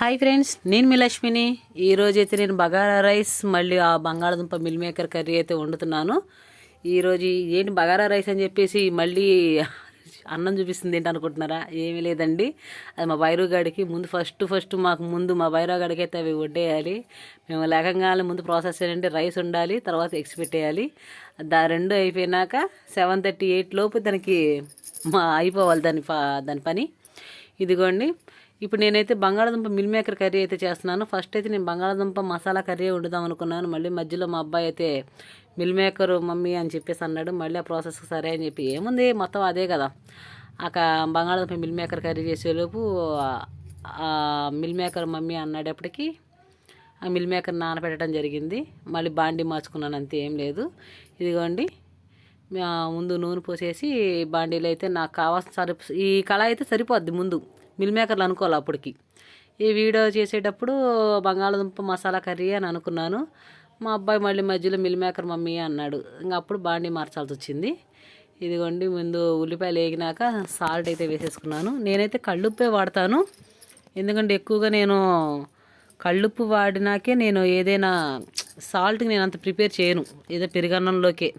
Hi friends నేను మీ లక్ష్మిని. ఈరోజు అయితే నేను బగారా రైస్ మళ్ళీ ఆ బంగాళదుంప మిల్ మేకర్ కర్రీ అయితే వండుతున్నాను. ఈరోజు ఏంటి బగారా రైస్ అని చెప్పేసి మళ్ళీ అన్నం చూపిస్తుంది ఏంటి అనుకుంటున్నారా? ఏమీ లేదండి. అది మా బైరుగాడికి ముందు ఫస్ట్ ఫస్ట్ మాకు ముందు మా బైరుగాడికి అయితే అవి వడ్డేయాలి. మేము లేకంగానే ముందు ప్రాసెస్ ఏంటంటే రైస్ ఉండాలి తర్వాత ఎగ్స్ పెట్టేయాలి. దా రెండు అయిపోయినాక సెవెన్ థర్టీ ఎయిట్ లోపు దానికి మా అయిపోవాలి దాని దాని పని. ఇదిగోండి. ఇప్పుడు నేనైతే బంగాళదుంప మిల్ మేకర్ కర్రీ అయితే చేస్తున్నాను. ఫస్ట్ అయితే నేను బంగాళదుంప మసాలా కర్రీ వండుదాం అనుకున్నాను. మళ్ళీ మధ్యలో మా అబ్బాయి అయితే మిల్ మేకర్ మమ్మీ అని చెప్పేసి అన్నాడు. మళ్ళీ ఆ ప్రాసెస్ సరే అని చెప్పి ఏముంది? మొత్తం అదే కదా. ఆ క- బంగాళదుంప మిల్ మేకర్ కర్రీ చేసేలోపు మిల్ మేకర్ మమ్మీ అన్నాడప్పటికీ ఆ మిల్ మేకర్ నానబెట్టడం జరిగింది. మళ్ళీ బాండి మార్చుకున్నాను అంతే ఏం లేదు. ఇదిగోండి. ఆ, ముందు నూనె పోసేసి బాండీలో అయితే నాకు కావాల్సిన సరి ఈ కళ అయితే సరిపోద్ది ముందు. మిల్ మేకర్లు అనుకోవాలి అప్పటికి. ఈ వీడియో చేసేటప్పుడు బంగాళదుంప మసాలా కర్రీ అని అనుకున్నాను. మా అబ్బాయి మళ్ళీ మధ్యలో మిల్ మేకర్ మమ్మీ అన్నాడు. ఇంకా అప్పుడు బాండి మార్చాల్సి వచ్చింది. ఇదిగోండి ముందు ఉల్లిపాయలు వేగినాక సాల్ట్ అయితే వేసేసుకున్నాను. నేనైతే కళ్ళుప్పే వాడతాను. ఎందుకంటే ఎక్కువగా నేను కళ్ళుప్పు వాడినాకే నేను ఏదైనా సాల్ట్కి నేను అంత ప్రిపేర్ చేయను. ఏదో పెరుగన్నంలోకే.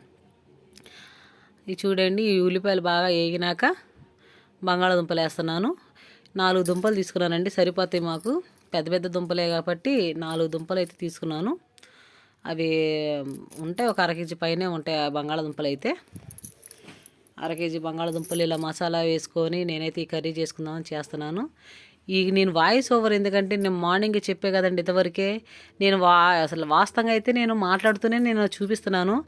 ఇది చూడండి ఈ ఉల్లిపాయలు బాగా వేగినాక బంగాళాదుంపలు వేస్తున్నాను. నాలుగు దుంపలు తీసుకున్నానండి. సరిపోతాయి మాకు పెద్ద పెద్ద దుంపలే కాబట్టి నాలుగు దుంపలు అయితే తీసుకున్నాను. అవి ఉంటాయి ఒక అర కేజీ పైనే ఉంటాయి ఆ బంగాళదుంపలు అయితే. అర కేజీ బంగాళదుంపలు ఇలా మసాలా వేసుకొని నేనైతే ఈ కర్రీ చేసుకుందామని చేస్తున్నాను. ఈ నేను వాయిస్ ఓవర్ ఎందుకంటే నేను మార్నింగ్ చెప్పే కదండి ఇంతవరకే. నేను వా అసలు వాస్తవంగా అయితే నేను మాట్లాడుతూనే నేను చూపిస్తున్నాను.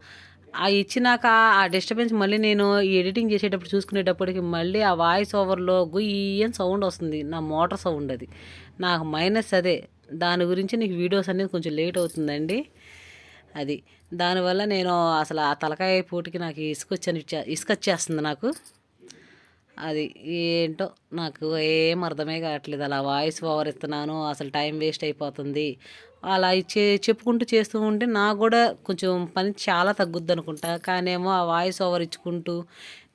ఆ ఇచ్చినాక ఆ డిస్టర్బెన్స్ మళ్ళీ నేను ఎడిటింగ్ చేసేటప్పుడు చూసుకునేటప్పటికి మళ్ళీ ఆ వాయిస్ ఓవర్లో గుయ్యని సౌండ్ వస్తుంది. నా మోటార్ సౌండ్ అది. నాకు మైనస్ అదే. దాని గురించి నీకు వీడియోస్ అనేది కొంచెం లేట్ అవుతుందండి. అది. దానివల్ల నేను అసలు ఆ తలకాయ పూటికి నాకు ఇసుకొచ్చని ఇసుకొచ్చేస్తుంది నాకు. అది ఏంటో నాకు ఏం అర్థమే కావట్లేదు. అలా వాయిస్ ఓవర్ ఇస్తున్నాను. అసలు టైం వేస్ట్ అయిపోతుంది. అలా ఇచ్చే చెప్పుకుంటూ చేస్తూ ఉంటే నాకు కూడా కొంచెం పని చాలా తగ్గుద్ది అనుకుంటా కానేమో ఆ వాయిస్ ఓవర్ ఇచ్చుకుంటూ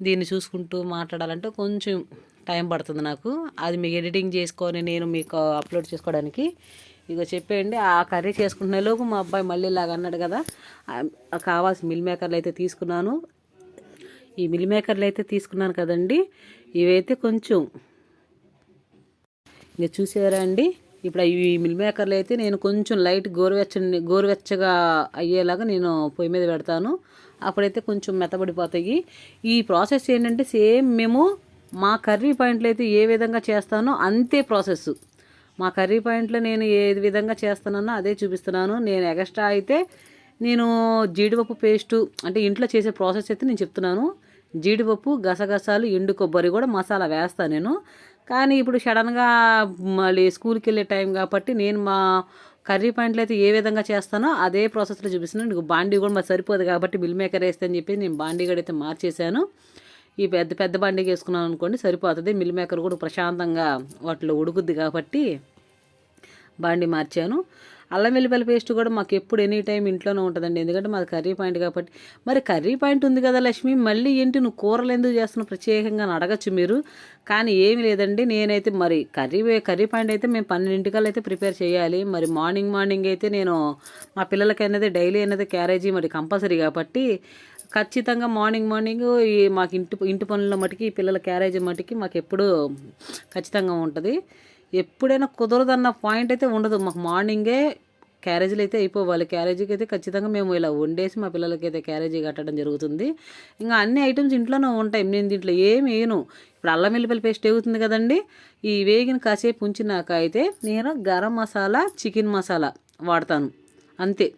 దీన్ని చూసుకుంటూ మాట్లాడాలంటే కొంచెం టైం పడుతుంది నాకు. అది మీకు ఎడిటింగ్ చేసుకొని నేను మీకు అప్లోడ్ చేసుకోవడానికి. ఇక చెప్పేయండి ఆ కర్రీ చేసుకునే లోపు మా అబ్బాయి మళ్ళీ ఇలాగ అన్నాడు కదా కావాల్సిన మిల్ మేకర్లు అయితే తీసుకున్నాను. ఈ మిల్ మేకర్లు అయితే తీసుకున్నాను కదండి ఇవైతే కొంచెం. ఇంకా చూసారా అండి ఇప్పుడు ఈ మిల్ మేకర్లు అయితే నేను కొంచెం లైట్ గోరువెచ్చని గోరువెచ్చగా అయ్యేలాగా నేను పొయ్యి మీద పెడతాను. అప్పుడైతే కొంచెం మెత్తబడిపోతాయి. ఈ ప్రాసెస్ ఏంటంటే సేమ్ మేము మా కర్రీ పాయింట్లు అయితే ఏ విధంగా చేస్తానో అంతే ప్రాసెస్. మా కర్రీ పాయింట్లో నేను ఏ విధంగా చేస్తున్నానో అదే చూపిస్తున్నాను. నేను ఎక్స్ట్రా అయితే నేను జీడిపప్పు పేస్టు అంటే ఇంట్లో చేసే ప్రాసెస్ అయితే నేను చెప్తున్నాను. జీడిపప్పు గసగసాలు ఎండు కొబ్బరి కూడా మసాలా వేస్తాను నేను. కానీ ఇప్పుడు సడన్గా మళ్ళీ స్కూల్కి వెళ్ళే టైం కాబట్టి నేను మా కర్రీ పాయింట్లు అయితే ఏ విధంగా చేస్తానో అదే ప్రాసెస్లో చూపిస్తున్నాను. నీకు బాండీ కూడా మాకు సరిపోదు కాబట్టి మిల్ మేకర్ వేస్తే అని చెప్పి నేను బాండీ కూడా అయితే మార్చేశాను. ఈ పెద్ద పెద్ద బాండీకి వేసుకున్నాను అనుకోండి సరిపోతుంది. మిల్ మేకర్ కూడా ప్రశాంతంగా వాటిలో ఉడుకుద్ది కాబట్టి బాండి మార్చాను. అల్లం వెల్లిపల్లి పేస్ట్ కూడా మాకు ఎప్పుడు ఎనీ టైం ఇంట్లోనే ఉంటుందండి. ఎందుకంటే మాది కర్రీ పాయింట్ కాబట్టి. మరి కర్రీ పాయింట్ ఉంది కదా లక్ష్మి మళ్ళీ ఏంటి నువ్వు కూరలు ఎందుకు చేస్తున్నావు? ప్రత్యేకంగా అని అడగచ్చు మీరు. కానీ ఏమి లేదండి. నేనైతే మరి కర్రీ కర్రీ పాయింట్ అయితే మేము పన్నెండింటికల్లా అయితే ప్రిపేర్ చేయాలి. మరి మార్నింగ్ మార్నింగ్ అయితే నేను మా పిల్లలకి అనేది డైలీ అనేది క్యారేజీ మరి కంపల్సరీ కాబట్టి ఖచ్చితంగా మార్నింగ్ మార్నింగ్ ఈ మాకు ఇంటి ఇంటి పనుల మటుకి ఈ పిల్లల క్యారేజీ మటుకి మాకు ఎప్పుడు ఖచ్చితంగా ఉంటుంది. ఎప్పుడైనా కుదరదన్న పాయింట్ అయితే ఉండదు. మాకు మార్నింగే క్యారేజీలు అయితే అయిపోవాలి. క్యారేజీకి అయితే ఖచ్చితంగా మేము ఇలా వండేసి మా పిల్లలకి అయితే క్యారేజీ కట్టడం జరుగుతుంది. ఇంకా అన్ని ఐటమ్స్ ఇంట్లోనే ఉంటాయి. నేను దీంట్లో ఏమి వేయను. ఇప్పుడు అల్లం వెల్లిపల్లి పేస్ట్ వేగుతుంది కదండి. ఈ వేగిన కాసేపు ఉంచినాక అయితే నేను గరం మసాలా చికెన్ మసాలా వాడతాను. అంతే.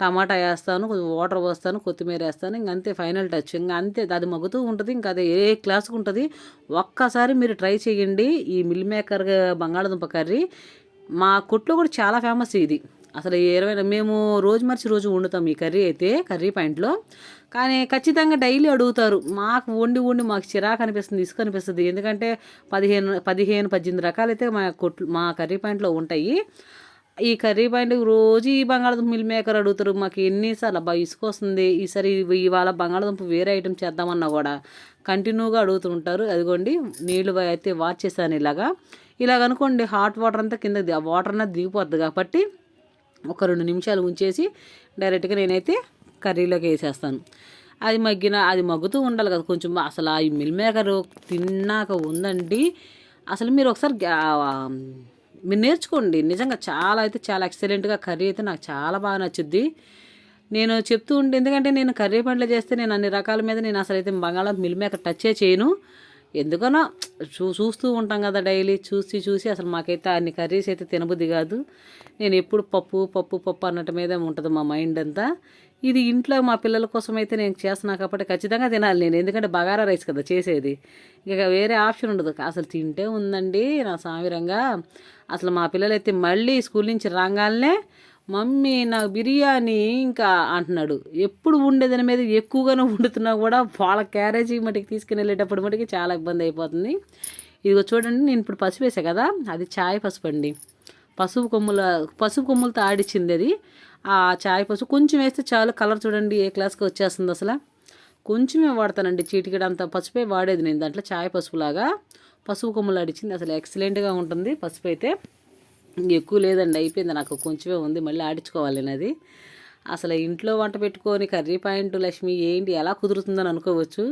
టమాటా వేస్తాను వాటర్ పోస్తాను కొత్తిమీర వేస్తాను ఇంక అంతే ఫైనల్ టచ్. ఇంకా అంతే అది మగ్గుతూ ఉంటుంది ఇంకా అది ఏ క్లాస్కి ఉంటుంది. ఒక్కసారి మీరు ట్రై చేయండి ఈ మిల్ మేకర్ బంగాళదుంప కర్రీ. మా కొట్లో కూడా చాలా ఫేమస్ ఇది. అసలు ఇరవై మేము రోజు మర్చి రోజు వండుతాం ఈ కర్రీ అయితే కర్రీ పాయింట్లో. కానీ ఖచ్చితంగా డైలీ అడుగుతారు మాకు వండి వండి మాకు చిరాకు అనిపిస్తుంది ఇసుక అనిపిస్తుంది. ఎందుకంటే పదిహేను పదిహేను పద్దెనిమిది రకాలైతే మా కొట్లు మా కర్రీ పాయింట్లో ఉంటాయి. ఈ కర్రీ పాయింట్కి రోజు ఈ బంగాళదుంప మిల్ మేకర్ అడుగుతారు మాకు ఎన్నిసార్లు అబ్బా ఇసుక వస్తుంది ఈసారి ఇవాళ బంగాళదుంప వేరే ఐటెం చేద్దామన్నా కూడా. కంటిన్యూగా అడుగుతుంటారు. అదిగోండి నీళ్ళు అయితే వాచ్ చేశాను ఇలాగా. ఇలాగ అనుకోండి హాట్ వాటర్ అంతా కింద ఆ వాటర్ అన్నది దిగిపోద్ది కాబట్టి ఒక రెండు నిమిషాలు ఉంచేసి డైరెక్ట్గా నేనైతే కర్రీలోకి వేసేస్తాను. అది మగ్గిన అది మగ్గుతూ ఉండాలి కదా కొంచెం అసలు ఆ మిల్ మేకర్ తిన్నాక ఉందండి. అసలు మీరు ఒకసారి మీరు నేర్చుకోండి. నిజంగా చాలా అయితే చాలా ఎక్సలెంట్గా కర్రీ అయితే నాకు చాలా బాగా నచ్చుద్ది. నేను చెప్తూ ఉంటే ఎందుకంటే నేను కర్రీ పండ్లు చేస్తే నేను అన్ని రకాల మీద నేను అసలు అయితే బంగాళం మిల్ మేకర్ టచ్ చేయను. ఎందుకనో చూ చూస్తూ ఉంటాం కదా డైలీ చూసి చూసి అసలు మాకైతే అన్ని కర్రీస్ అయితే తినబుద్ధి కాదు. నేను ఎప్పుడు పప్పు పప్పు పప్పు అన్నట్టు మీదే ఉంటుంది మా మైండ్ అంతా. ఇది ఇంట్లో మా పిల్లల కోసం అయితే నేను చేస్తున్నా కాబట్టి ఖచ్చితంగా తినాలి నేను. ఎందుకంటే బగారా రైస్ కదా చేసేది. ఇక వేరే ఆప్షన్ ఉండదు. అసలు తింటే ఉందండి నా సామిరంగా. అసలు మా పిల్లలైతే మళ్ళీ స్కూల్ నుంచి రాగానే మమ్మీ నాకు బిర్యానీ ఇంకా అంటున్నాడు. ఎప్పుడు ఉండేదాని మీద ఎక్కువగానే వండుతున్నా కూడా వాళ్ళ క్యారేజీ మటుకి తీసుకుని వెళ్ళేటప్పుడు మటుకి చాలా ఇబ్బంది అయిపోతుంది. ఇదిగో చూడండి నేను ఇప్పుడు పసుపు వేసా కదా అది చాయ్ పసుపు అండి. పసుపు కొమ్ముల పసుపు కొమ్ములతో ఆడిచ్చింది అది. ఆ చాయ్ పసుపు కొంచెం వేస్తే చాలు కలర్ చూడండి ఏ క్లాస్కి వచ్చేస్తుంది అసలు. కొంచెమే వాడతానండి చీటికడ అంత పసుపే వాడేది నేను దాంట్లో చాయ్ పసుపులాగా. పసుపు కొమ్ములు ఆడిచ్చింది అసలు ఎక్సలెంట్గా ఉంటుంది పసుపు అయితే. ఎక్కువ లేదండి అయిపోయింది. నాకు కొంచెమే ఉంది మళ్ళీ ఆడించుకోవాలి అది అసలు ఇంట్లో వంట పెట్టుకొని కర్రీ పాయింట్ లక్ష్మి ఏంటి ఎలా కుదురుతుందని అనుకోవచ్చు.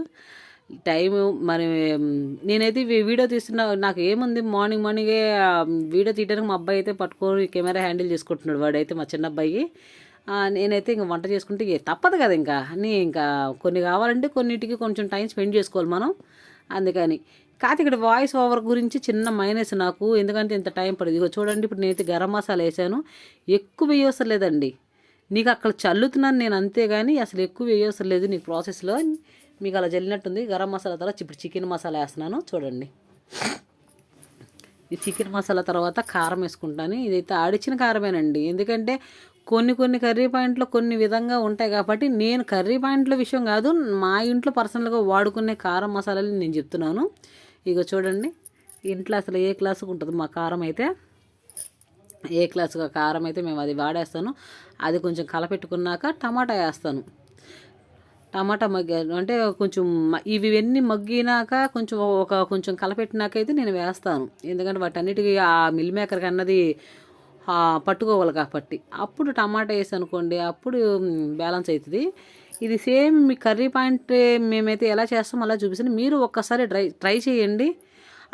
టైం మరి నేనైతే వీడియో తీస్తున్నా నాకు ఏముంది మార్నింగ్ మార్నింగే వీడియో తీయడానికి మా అబ్బాయి అయితే పట్టుకొని కెమెరా హ్యాండిల్ చేసుకుంటున్నాడు వాడైతే మా చిన్న అబ్బాయి. నేనైతే ఇంకా వంట చేసుకుంటే తప్పదు కదా ఇంకా. అన్నీ ఇంకా కొన్ని కావాలంటే కొన్నిటికి కొంచెం టైం స్పెండ్ చేసుకోవాలి మనం. అందుకని కాకపోతే ఇక్కడ వాయిస్ ఓవర్ గురించి చిన్న మైనస్ నాకు. ఎందుకంటే ఇంత టైం పడింది. ఇగో చూడండి ఇప్పుడు నేనైతే గరం మసాలా వేసాను. ఎక్కువ వేయవసరం లేదండి నీకు అక్కడ చల్లుతున్నాను నేను అంతే కానీ అసలు ఎక్కువ వేయవసరం లేదు నీ ప్రాసెస్లో మీకు అలా జల్లినట్టుంది గరం మసాలా తర్వాత ఇప్పుడు చికెన్ మసాలా వేస్తున్నాను. చూడండి. ఈ చికెన్ మసాలా తర్వాత కారం వేసుకుంటాను. ఇదైతే ఆడిచ్చిన కారమేనండి. ఎందుకంటే కొన్ని కొన్ని కర్రీ పాయింట్లు కొన్ని విధంగా ఉంటాయి కాబట్టి నేను కర్రీ పాయింట్ల విషయం కాదు మా ఇంట్లో పర్సనల్గా వాడుకునే కారం మసాలాలు నేను చెప్తున్నాను. ఇక చూడండి. ఇంట్లో అసలు ఏ క్లాసుకు ఉంటుంది? మా కారం అయితే ఏ క్లాసుగా కారం అయితే మేము అది వాడేస్తాను. అది కొంచెం కలపెట్టుకున్నాక టమాటా వేస్తాను. టమాటా మగ్గి అంటే కొంచెం ఇవి ఇవన్నీ మగ్గినాక కొంచెం ఒక కొంచెం కలపెట్టినాక అయితే నేను వేస్తాను. ఎందుకంటే వాటన్నిటికీ ఆ మిల్ మేకర్కి అన్నది పట్టుకోవాలి కాబట్టి. అప్పుడు టమాటా వేసి అనుకోండి అప్పుడు బ్యాలెన్స్ అవుతుంది. ఇది సేమ్ మీ కర్రీ పాయింట్ మేమైతే ఎలా చేస్తామో అలా చూపిస్తాను. మీరు ఒక్కసారి ట్రై ట్రై చేయండి.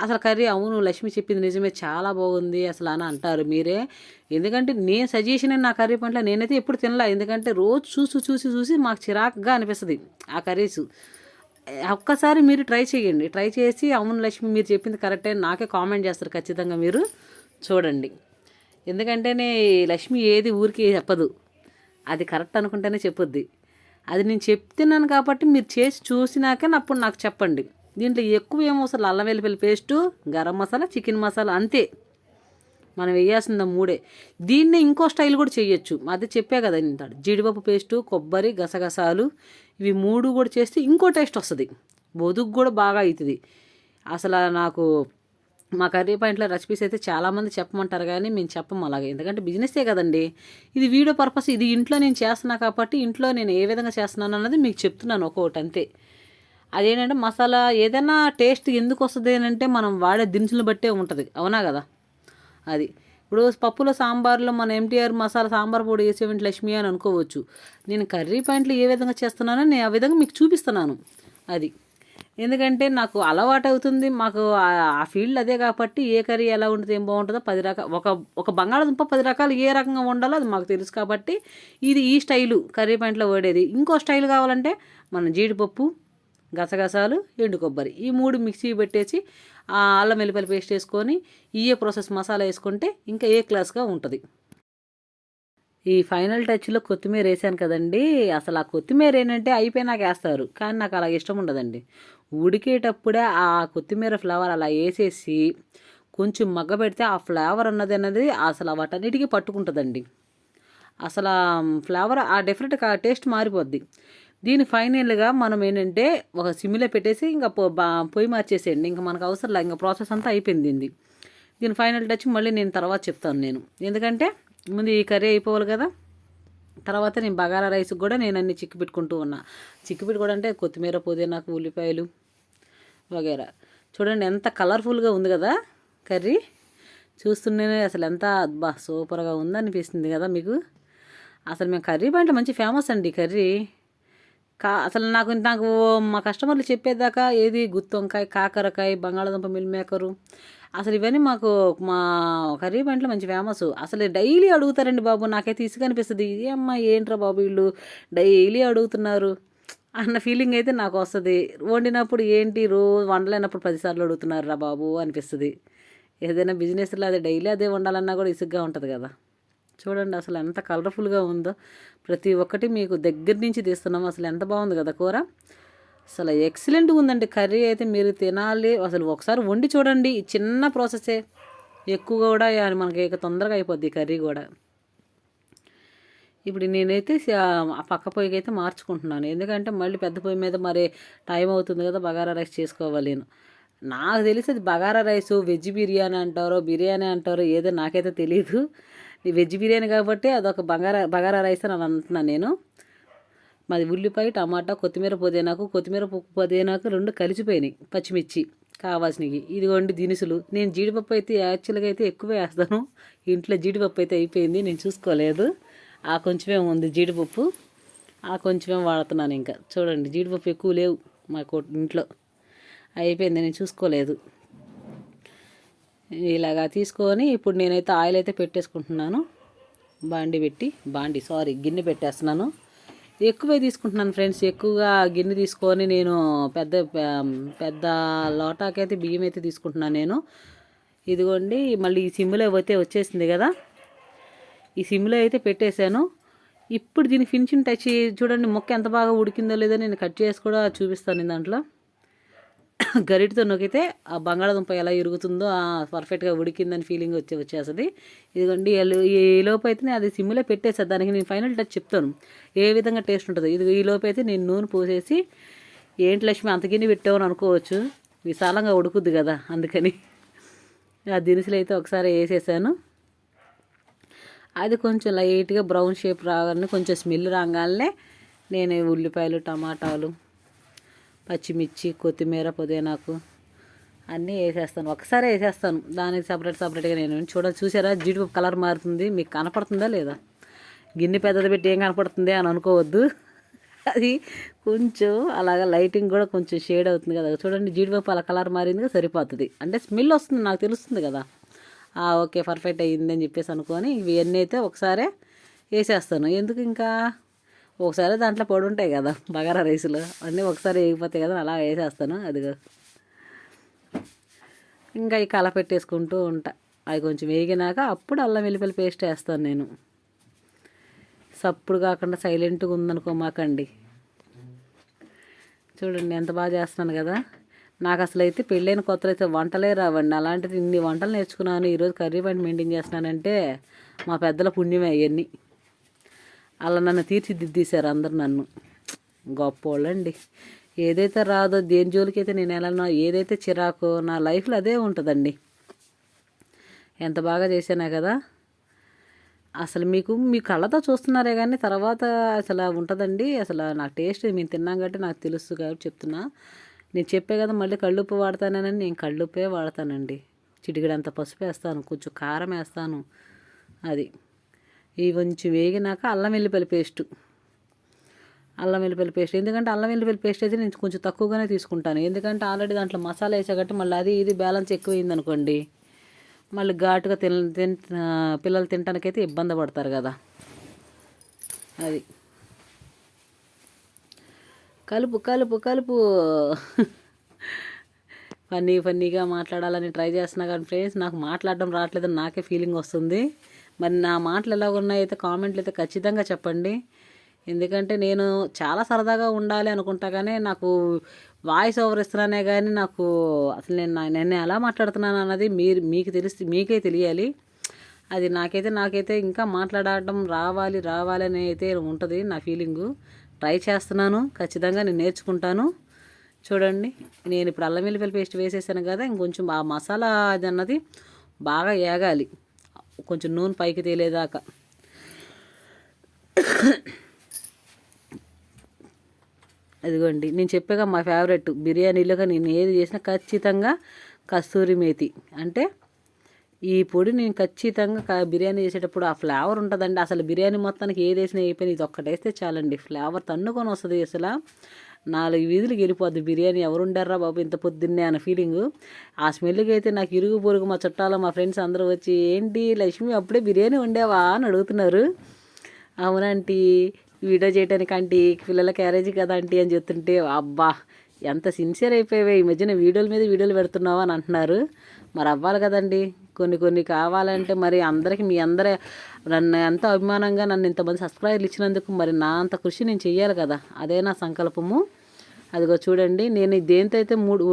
అసలు కర్రీ అవును లక్ష్మి చెప్పింది నిజమే చాలా బాగుంది అసలు అని అంటారు మీరే. ఎందుకంటే నేను సజెషన్ నా కర్రీ పాయింట్లో నేనైతే ఎప్పుడు తినలా. ఎందుకంటే రోజు చూసి చూసి చూసి మాకు చిరాకుగా అనిపిస్తుంది ఆ కర్రీస్. ఒక్కసారి మీరు ట్రై చేయండి. ట్రై చేసి అవును లక్ష్మి మీరు చెప్పింది కరెక్టే నాకే కామెంట్ చేస్తారు ఖచ్చితంగా మీరు. చూడండి. ఎందుకంటేనే లక్ష్మి ఏది ఊరికి చెప్పదు. అది కరెక్ట్ అనుకుంటేనే చెప్పుద్ది. అది నేను చెప్తున్నాను కాబట్టి మీరు చేసి చూసినాక అప్పుడు నాకు చెప్పండి. దీంట్లో ఎక్కువ ఏమవసరం అల్లం వెల్లిపల్లి పేస్టు గరం మసాలా చికెన్ మసాలా అంతే. మనం వేయాల్సింది మూడే. దీన్ని ఇంకో స్టైల్ కూడా చేయొచ్చు. అది చెప్పే కదా ఇంత జీడిపప్పు పేస్టు కొబ్బరి గసగసాలు ఇవి మూడు కూడా చేస్తే ఇంకో టేస్ట్ వస్తుంది. బొదుగు కూడా బాగా అవుతుంది అసలు నాకు మా కర్రీ పాయింట్లో రెసిపీస్ అయితే చాలామంది చెప్పమంటారు కానీ మేము చెప్పము అలాగే. ఎందుకంటే బిజినెసే కదండి. ఇది వీడియో పర్పస్ ఇది ఇంట్లో నేను చేస్తున్నా కాబట్టి ఇంట్లో నేను ఏ విధంగా చేస్తున్నాను అన్నది మీకు చెప్తున్నాను ఒక్కొక్కటి అంతే. అదేంటంటే మసాలా ఏదైనా టేస్ట్ ఎందుకు వస్తుంది అని అంటే మనం వాడే దినుసులు బట్టే ఉంటుంది. అవునా కదా? అది. ఇప్పుడు పప్పులో సాంబార్లో మన ఎంటీఆర్ మసాలా సాంబార్ పొడి వేసేవంటి లక్ష్మి అని అనుకోవచ్చు. నేను కర్రీ పాయింట్లు ఏ విధంగా చేస్తున్నానో నేను ఆ విధంగా మీకు చూపిస్తున్నాను. అది. ఎందుకంటే నాకు అలవాటు అవుతుంది మాకు ఆ- ఫీల్డ్ అదే కాబట్టి ఏ కర్రీ ఎలా ఉంటుంది ఏం బాగుంటుందో పది రకాల ఒక ఒక బంగాళదుంప పది రకాలు ఏ రకంగా ఉండాలో అది మాకు తెలుసు కాబట్టి ఇది ఈ స్టైలు కర్రీ పాయింట్లో వాడేది. ఇంకో స్టైల్ కావాలంటే మన జీడిపప్పు గసగసాలు ఎండు కొబ్బరి ఈ మూడు మిక్సీ పెట్టేసి ఆ అల్లం వెల్లిపల్లి పేస్ట్ వేసుకొని ఇయే ప్రాసెస్ మసాలా వేసుకుంటే ఇంకా ఏ క్లాస్గా ఉంటుంది. ఈ ఫైనల్ టచ్లో కొత్తిమీర వేసాను కదండి అసలు ఆ కొత్తిమీర ఏంటంటే అయిపోయినాక వేస్తారు కానీ నాకు అలా ఇష్టం ఉండదండి. ఉడికేటప్పుడే ఆ కొత్తిమీర ఫ్లేవర్ అలా వేసేసి కొంచెం మగ్గబెడితే ఆ ఫ్లేవర్ అన్నది అన్నది అసలు వాటన్నిటికీ పట్టుకుంటుందండి. అసలు ఆ ఫ్లేవర్ ఆ డిఫరెంట్ టేస్ట్ మారిపోద్ది. దీని ఫైనల్గా మనం ఏంటంటే ఒక సిమ్లో పెట్టేసి ఇంకా పొ పొయ్యి మార్చేసేయండి. ఇంకా మనకు అవసరం లేదు ఇంకా ప్రాసెస్ అంతా అయిపోయింది దీని ఫైనల్ టచ్ మళ్ళీ నేను తర్వాత చెప్తాను నేను. ఎందుకంటే ముందు ఈ కర్రీ అయిపోవాలి కదా. తర్వాత నేను బగారా రైస్కి కూడా నేను అన్ని చిక్కు పెట్టుకుంటూ ఉన్నా. చిక్కు పెట్టుకోవడం అంటే కొత్తిమీర పుదీనాకు ఉల్లిపాయలు వగేరా. చూడండి ఎంత కలర్ఫుల్గా ఉంది కదా కర్రీ. చూస్తుంటేనే అసలు ఎంత బా సూపర్గా ఉందనిపిస్తుంది కదా మీకు. అసలు మేము కర్రీ పంట మంచి ఫేమస్ అండి కర్రీ. కా అసలు నాకు నాకు మా కస్టమర్లు చెప్పేదాకా ఏది గుత్తి వంకాయ కాకరకాయ బంగాళాదుంప మిల్మేకరు అసలు ఇవన్నీ మాకు మా కర్రీ పాయింట్లో మంచి ఫేమస్ అసలు డైలీ అడుగుతారండి బాబు నాకైతే ఇసుక అనిపిస్తుంది. ఏమ్మా ఏంట్రా బాబు వీళ్ళు? డైలీ అడుగుతున్నారు. అన్న ఫీలింగ్ అయితే నాకు వస్తుంది వండినప్పుడు ఏంటి రోజు వండలేనప్పుడు పదిసార్లు అడుగుతున్నారు రా బాబు అనిపిస్తుంది. ఏదైనా బిజినెస్లో అదే డైలీ అదే వండాలన్నా కూడా ఇసుగ్గా ఉంటుంది కదా. చూడండి అసలు ఎంత కలర్ఫుల్గా ఉందో. ప్రతి ఒక్కటి మీకు దగ్గర నుంచి తీస్తున్నాం. అసలు ఎంత బాగుంది కదా కూర. అసలు ఎక్సలెంట్గా ఉందండి. కర్రీ అయితే మీరు తినాలి. అసలు ఒకసారి వండి చూడండి. చిన్న ప్రాసెసే ఎక్కువ కూడా మనకి తొందరగా అయిపోద్ది కర్రీ కూడా. ఇప్పుడు నేనైతే ఆ పక్క పొయ్యికి అయితే మార్చుకుంటున్నాను. ఎందుకంటే మళ్ళీ పెద్ద పొయ్యి మీద మరి టైం అవుతుంది కదా బగారా రైస్ చేసుకోవాలి నేను. నాకు తెలిసి అది బగారా రైస్ వెజ్ బిర్యానీ అంటారో బిర్యానీ అంటారో ఏదో నాకైతే తెలియదు ఈ వెజ్ బిర్యానీ కాబట్టి అదొక బగారా బగారా రైస్ అని అంటున్నాను నేను. మాది ఉల్లిపాయ టమాటా కొత్తిమీర పుదీనాకు కొత్తిమీర పు- పుదీనాకు రెండు కలిసిపోయినాయి పచ్చిమిర్చి కావాల్సినవి. ఇదిగోండి దినుసులు. నేను జీడిపప్పు అయితే యాక్చువల్గా అయితే ఎక్కువ వేస్తాను. ఇంట్లో జీడిపప్పు అయితే అయిపోయింది నేను చూసుకోలేదు. ఆ కొంచెమే ఉంది జీడిపప్పు. ఆ కొంచెమే వాడుతున్నాను ఇంకా. చూడండి జీడిపప్పు ఎక్కువ లేవు మా ఇంట్లో. అయిపోయింది నేను చూసుకోలేదు. ఇలాగా తీసుకొని ఇప్పుడు నేనైతే ఆయిల్ అయితే పెట్టేసుకుంటున్నాను. బాండి పెట్టి బాండి సారీ గిన్నె పెట్టేస్తున్నాను. ఎక్కువే తీసుకుంటున్నాను ఫ్రెండ్స్ ఎక్కువగా గిన్నె తీసుకొని నేను పెద్ద పెద్ద లోటాకైతే బియ్యం అయితే తీసుకుంటున్నాను నేను. ఇదిగోండి మళ్ళీ ఈ సిమ్లో పోతే వచ్చేసింది కదా. ఈ సిమ్లో అయితే పెట్టేశాను. ఇప్పుడు దీని ఫినిషింగ్ టచ్ చూడండి మొక్క ఎంత బాగా ఉడికిందో లేదో నేను కట్ చేసి కూడా చూపిస్తాను దాంట్లో. గరిటతో నొక్కితే ఆ బంగాళదుంప ఎలా ఇరుగుతుందో ఆ పర్ఫెక్ట్గా ఉడికిందని ఫీలింగ్ వచ్చే వచ్చేస్తుంది. ఇదిగోండి ఈ లోపు అయితే నేను అది సిమ్లో పెట్టేసాను దానికి నేను ఫైనల్ టచ్ చెప్తాను. ఏ విధంగా టేస్ట్ ఉంటుందో. ఇది ఈ లోపు అయితే నేను నూనె పోసేసి ఏంటి లక్ష్మి అంత గిన్నె పెట్టామని అనుకోవచ్చు. విశాలంగా ఉడుకుద్ది కదా అందుకని. ఆ దినుసులు అయితే ఒకసారి వేసేసాను. అది కొంచెం లైట్గా బ్రౌన్ షేప్ రాగానే కొంచెం స్మెల్ రాగానే నేను ఉల్లిపాయలు టమాటాలు పచ్చిమిర్చి కొత్తిమీర పుదీనాకు అన్నీ వేసేస్తాను. ఒకసారి వేసేస్తాను. దానికి సపరేట్ సపరేట్గా నేను చూడ చూసారా? జీడిపప్పు కలర్ మారుతుంది. మీకు కనపడుతుందా లేదా? గిన్నె పెద్దది పెట్టి ఏం కనపడుతుంది అని అనుకోవద్దు. అది కొంచెం అలాగా లైటింగ్ కూడా కొంచెం షేడ్ అవుతుంది కదా. చూడండి జీడిపప్పు అలా కలర్ మారింది సరిపోతుంది. అంటే స్మెల్ వస్తుంది నాకు తెలుస్తుంది కదా. ఓకే పర్ఫెక్ట్ అయ్యిందని చెప్పేసి అనుకొని ఇవన్నీ అయితే ఒకసారే వేసేస్తాను. ఎందుకు ఇంకా? ఒకసారి దాంట్లో పొడి ఉంటాయి కదా బగారా రైసులు. అన్నీ ఒకసారి వేగిపోతాయి కదా అలా వేసేస్తాను. అదిగో. ఇంకా ఈ కల పెట్టేసుకుంటూ ఉంటా. అవి కొంచెం వేగినాక అప్పుడు అల్లం వెల్లిపల్లి పేస్ట్ వేస్తాను నేను. సప్పుడు కాకుండా సైలెంట్గా ఉందనుకో మాకండి. చూడండి ఎంత బాగా చేస్తున్నాను కదా. నాకు అసలు అయితే పెళ్ళైన కొత్తలో అయితే వంటలే రావండి. అలాంటిది ఇన్ని వంటలు నేర్చుకున్నాను ఈరోజు కర్రీ పాయింట్ మెయింటైన్ చేస్తున్నానంటే మా పెద్దల పుణ్యమే అవన్నీ అలా నన్ను తీర్చిదిద్దేశారు అందరు నన్ను. గొప్పోళ్ళండి. ఏదైతే రాదో దేని జోలికైతే నేను వెళ్ళను ఏదైతే చిరాకు నా లైఫ్లో అదే ఉంటుందండి. ఎంత బాగా చేశానా కదా. అసలు మీకు మీ కళ్ళతో చూస్తున్నారే కానీ తర్వాత అసలు ఉంటుందండి. అసలు నాకు టేస్ట్ మేము తిన్నాం కాబట్టి నాకు తెలుసు కాబట్టి చెప్తున్నా. నేను చెప్పే కదా మళ్ళీ కళ్ళుప్పు వాడతానని నేను కళ్ళుప్పే వాడతానండి. చిటికడంత పసుపు వేస్తాను కొంచెం కారం వేస్తాను అది. ఇవి కొంచెం వేగినాక అల్లం వెల్లిపల్లి పేస్టు. అల్లం వెల్లిపల్లి పేస్ట్. ఎందుకంటే అల్లం వెల్లిపల్లి పేస్ట్ అయితే నేను కొంచెం తక్కువగానే తీసుకుంటాను. ఎందుకంటే ఆల్రెడీ దాంట్లో మసాలా వేసా కాబట్టి మళ్ళీ అది ఇది బ్యాలెన్స్ ఎక్కువైంది అనుకోండి మళ్ళీ ఘాటుగా తిన తిన పిల్లలు తినడానికైతే ఇబ్బంది పడతారు కదా. అది. కలుపు కలుపు కలుపు. ఫన్నీ ఫన్నీగా మాట్లాడాలని ట్రై చేస్తున్నా కానీ ఫ్రెండ్స్ నాకు మాట్లాడడం రావట్లేదని నాకే ఫీలింగ్ వస్తుంది. మరి నా మాటలు ఎలా ఉన్నాయైతే కామెంట్లు అయితే ఖచ్చితంగా చెప్పండి. ఎందుకంటే నేను చాలా సరదాగా ఉండాలి అనుకుంటా కానీ నాకు వాయిస్ ఓవర్ ఇస్తున్నానే కానీ నాకు అసలు నేను నేను ఎలా మాట్లాడుతున్నాను అన్నది మీరు మీకు తెలిసి మీకే తెలియాలి. అది నాకైతే నాకైతే ఇంకా మాట్లాడటం రావాలి రావాలి అని అయితే ఉంటుంది నా ఫీలింగు ట్రై చేస్తున్నాను. ఖచ్చితంగా నేను నేర్చుకుంటాను. చూడండి నేను ఇప్పుడు అల్లం వెల్లిపల్లి పేస్ట్ వేసేసాను కదా ఇంకొంచెం ఆ మసాలా అది అన్నది బాగా ఏగాలి. కొంచెం నూనె పైకి తేలేదాకా. అదిగోండి నేను చెప్పాగా మా ఫేవరెట్ బిర్యానీలోగా నేను ఏది చేసినా ఖచ్చితంగా కస్తూరి మేతి. అంటే ఈ పొడి నేను ఖచ్చితంగా బిర్యానీ చేసేటప్పుడు ఆ ఫ్లేవర్ ఉంటుందండి. అసలు బిర్యానీ మొత్తానికి ఏది వేసినా అయిపోయినా ఇది ఒక్కటి వేస్తే చాలండి. ఫ్లేవర్ తన్నుకొని వస్తుంది అసలు. నాలుగు వీధులు వెళ్ళిపోద్ది బిర్యానీ. ఎవరుండారా బాబు ఇంత పొద్దున్నే అన్న ఫీలింగ్ ఆ స్మెల్కి అయితే నాకు ఇరుగు పొరుగు మా చుట్టాలు మా ఫ్రెండ్స్ అందరూ వచ్చి ఏంటి లక్ష్మి అప్పుడే బిర్యానీ వండావా? అని అడుగుతున్నారు. అవునంటీ వీడియో చేయడానికి ఆంటీ పిల్లల క్యారేజీ కదా ఆంటీ అని చెప్తుంటే అబ్బా ఎంత సిన్సియర్ అయిపోయావే. ఈ మధ్యన వీడియోల మీద వీడియోలు పెడుతున్నావా అని అంటున్నారు. మరి అవ్వాలి కదండి. కొన్ని కొన్ని కావాలంటే మరి అందరికి మీ అందరే నన్ను ఎంతో అభిమానంగా నన్ను ఇంతమంది సబ్స్క్రైబర్లు ఇచ్చినందుకు మరి నా అంత కృషి నేను చెయ్యాలి కదా. అదే నా సంకల్పము. అదిగో చూడండి నేను దేంతో అయితే మూడు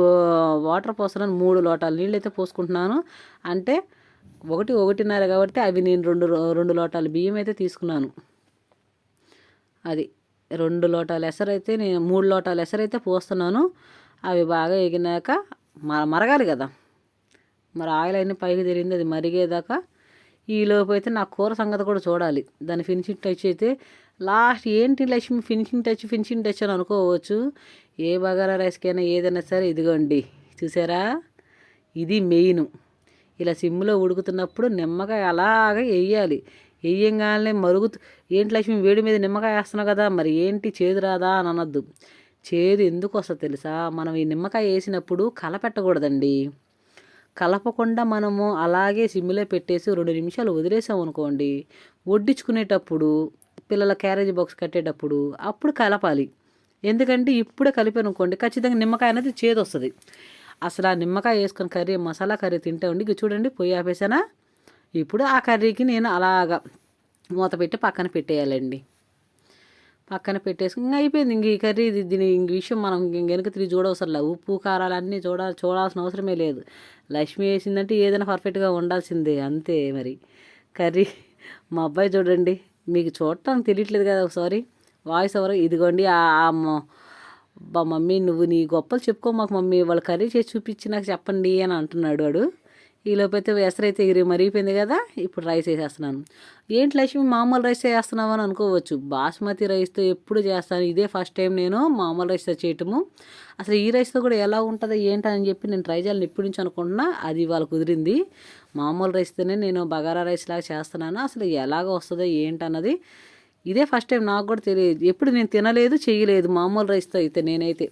వాటర్ పోస్తున్నాను మూడు లోటాలు నీళ్ళు అయితే పోసుకుంటున్నాను. అంటే ఒకటి ఒకటిన్నర కాబట్టి అవి నేను రెండు రెండు లోటాలు బియ్యం అయితే తీసుకున్నాను. అది రెండు లోటాలు ఎసరైతే నేను మూడు లోటాలు ఎసరైతే పోస్తున్నాను. అవి బాగా ఎగినాక మర మరగాలి కదా. మరి ఆయిల్ అయిన పైకి తెలియంది అది మరిగేదాకా ఈ అయితే నా కూర సంగతి కూడా చూడాలి. దాని ఫినిషింగ్ టచ్ అయితే లాస్ట్ ఏంటి Lakshmi finishing touch finishing touch అని అనుకోవచ్చు. ఏ బగారా రైస్కైనా ఏదైనా సరే ఇదిగోండి చూసారా? ఇది మెయిన్. ఇలా సిమ్లో ఉడుకుతున్నప్పుడు నిమ్మకాయ అలాగే వేయాలి. వేయంగానే మరుగుతూ ఏంటి లక్ష్మి వేడి మీద నిమ్మకాయ వేస్తున్నావు కదా మరి ఏంటి చేదు రాదా అని అనొద్దు. చేదు ఎందుకు వస్తుంది తెలుసా? మనం ఈ నిమ్మకాయ వేసినప్పుడు కలపెట్టకూడదండి కలపకుండా మనము అలాగే సిమ్లో పెట్టేసి రెండు నిమిషాలు వదిలేసాం అనుకోండి వడ్డించుకునేటప్పుడు పిల్లల క్యారేజ్ బాక్స్ కట్టేటప్పుడు అప్పుడు కలపాలి. ఎందుకంటే ఇప్పుడే కలిపాను అనుకోండి ఖచ్చితంగా నిమ్మకాయ అనేది చేదు వస్తుంది అసలు ఆ నిమ్మకాయ వేసుకొని కర్రీ మసాలా కర్రీ తింటే ఉండి చూడండి పొయ్యి ఆపేసానా? ఇప్పుడు ఆ కర్రీకి నేను అలాగా మూత పెట్టి పక్కన పెట్టేయాలండి. పక్కన పెట్టేసి ఇంకా అయిపోయింది. ఇంక ఈ కర్రీ ఇది దీని ఇంక విషయం మనం ఇంక వెనక తిరిగి చూడవసరం ఉప్పు కారాలు అన్నీ చూడ చూడాల్సిన అవసరమే లేదు. లక్ష్మి వేసిందంటే ఏదైనా పర్ఫెక్ట్గా ఉండాల్సిందే అంతే మరి. కర్రీ మా అబ్బాయి చూడండి మీకు చూడటానికి తెలియట్లేదు కదా ఒకసారి. వాయిస్ ఎవరు ఇదిగోండి ఆ మమ్మీ నువ్వు నీ గొప్పలు చెప్పుకో మాకు మమ్మీ. వాళ్ళు కర్రీ చేసి చూపించి నాకు చెప్పండి అని అంటున్నాడు వాడు. ఈ లోపైతే ఎసరైతే ఎగిరి మరిగిపోయింది కదా ఇప్పుడు రైస్ వేసేస్తున్నాను. ఏంటి లక్ష్మి మామూలు రైస్ వేస్తున్నావు అని అనుకోవచ్చు. బాస్మతి రైస్తో ఎప్పుడు చేస్తాను? ఇదే ఫస్ట్ టైం నేను మామూలు రైస్తో చేయటము. అసలు ఈ రైస్తో కూడా ఎలా ఉంటుందో ఏంటని చెప్పి నేను ట్రై చేయాలని ఎప్పటి నుంచి అనుకుంటున్నా అది ఇవాళ కుదిరింది. మామూలు రైస్తోనే నేను బగారా రైస్ లాగా చేస్తున్నాను. అసలు ఎలాగ వస్తుందో ఏంటన్నది ఇదే ఫస్ట్ టైం నాకు కూడా తెలియదు. ఎప్పుడు నేను తినలేదు చేయలేదు మామూలు రైస్తో అయితే నేనైతే.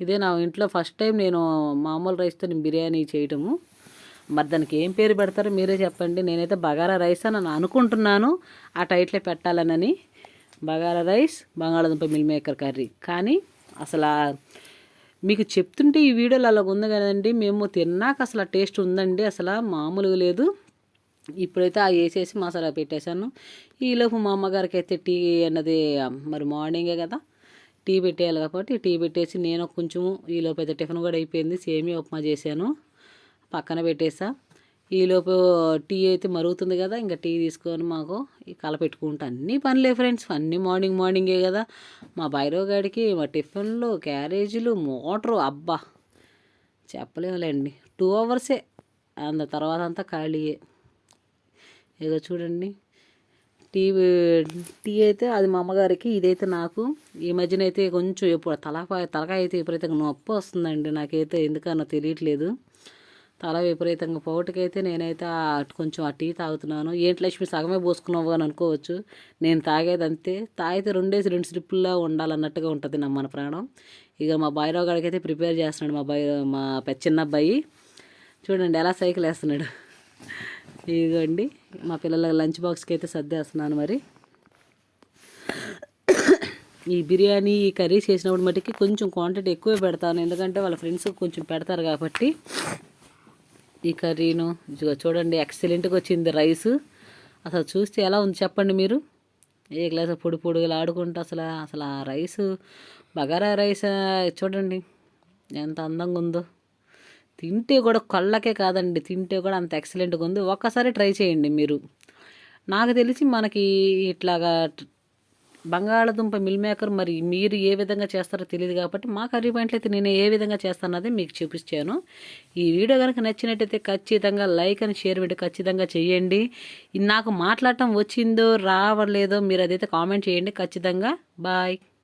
ఇదే నా ఇంట్లో ఫస్ట్ టైం నేను మామూలు రైస్తో నేను బిర్యానీ చేయటము. మరి దానికి ఏం పేరు పెడతారో మీరే చెప్పండి. నేనైతే బగారా రైస్ అని అనుకుంటున్నాను. ఆ టైట్లే పెట్టాలనని. బగారా రైస్ బంగాళాదుంప మిల్ మేకర్ కర్రీ. కానీ అసలు మీకు చెప్తుంటే ఈ వీడియోలో అలాగ ఉంది కదండి. మేము తిన్నాక అసలు టేస్ట్ ఉందండి. అసలు మామూలుగా లేదు. ఇప్పుడైతే ఆ వేసేసి మసాలా పెట్టేశాను. ఈలోపు మా అమ్మగారికి అయితే టీ అన్నది మరి మార్నింగే కదా. టీ పెట్టేయాలి కాబట్టి టీ పెట్టేసి నేను కొంచెము ఈలోపు అయితే టిఫిన్ కూడా అయిపోయింది. సేమియా ఉప్మా చేశాను. పక్కన పెట్టేసా. ఈలోపు టీ అయితే మరుగుతుంది కదా ఇంకా టీ తీసుకొని మాకు ఈ కలపెట్టుకుంటా అన్నీ పనులే ఫ్రెండ్స్ అన్నీ మార్నింగ్ మార్నింగే కదా. మా బైరో గాడికి మా టిఫిన్లు క్యారేజీలు మోటరు అబ్బా! చెప్పలేములేండి. టూ అవర్సే. అంత తర్వాత అంతా ఖాళీయే. ఏదో చూడండి. టీ టీ అయితే అది మా అమ్మగారికి ఇదైతే నాకు. ఈ మధ్యన అయితే కొంచెం ఎప్పుడు తలకాయ తలకాయ అయితే విపరీతంగా నొప్పి వస్తుందండి. నాకైతే ఎందుకనో తెలియట్లేదు. తల విపరీతంగా పోటుకైతే నేనైతే కొంచెం ఆ టీ తాగుతున్నాను. ఏంటి లక్ష్మి సగమే పోసుకున్నావు అని అనుకోవచ్చు. నేను తాగేది అంతే తాగితే రెండేసి రెండు స్లిప్పుల్లో ఉండాలన్నట్టుగా ఉంటుంది నా మన ప్రాణం. ఇక మా బాయిరావు గారికి అయితే ప్రిపేర్ చేస్తున్నాడు మా బాయ్ మా పెద్ద చిన్న అబ్బాయి చూడండి ఎలా సైకిల్ వేస్తున్నాడు. ఇదిగోండి మా పిల్లల లంచ్ బాక్స్కి అయితే సర్దేస్తున్నాను మరి. ఈ బిర్యానీ ఈ కర్రీ చేసినప్పుడు మటుకి కొంచెం క్వాంటిటీ ఎక్కువే పెడతాను. ఎందుకంటే వాళ్ళ ఫ్రెండ్స్ కొంచెం పెడతారు కాబట్టి. ఈ కర్రీను. ఇదిగో చూడండి ఎక్సలెంట్గా వచ్చింది రైస్. అసలు చూస్తే ఎలా ఉంది చెప్పండి మీరు? ఏ గ్లాస్ పొడి పొడిగా ఆడుకుంటూ అసలు అసలు ఆ రైస్ బగారా రైస్ చూడండి ఎంత అందంగా ఉందో. తింటే కూడా కళ్ళకే కాదండి తింటే కూడా అంత ఎక్సలెంట్గా ఉంది. ఒక్కసారి ట్రై చేయండి మీరు. నాకు తెలిసి మనకి ఇట్లాగా బంగాళదుంప మిల్ మేకర్ మరి మీరు ఏ విధంగా చేస్తారో తెలియదు కాబట్టి మా కర్రీ పాయింట్లు అయితే నేను ఏ విధంగా చేస్తానది మీకు చూపించాను ఈ వీడియో కనుక నచ్చినట్టయితే ఖచ్చితంగా లైక్ అని షేర్ పెట్టి ఖచ్చితంగా చేయండి. నాకు మాట్లాడటం వచ్చిందో రావలేదో మీరు అదైతే కామెంట్ చేయండి. ఖచ్చితంగా బాయ్.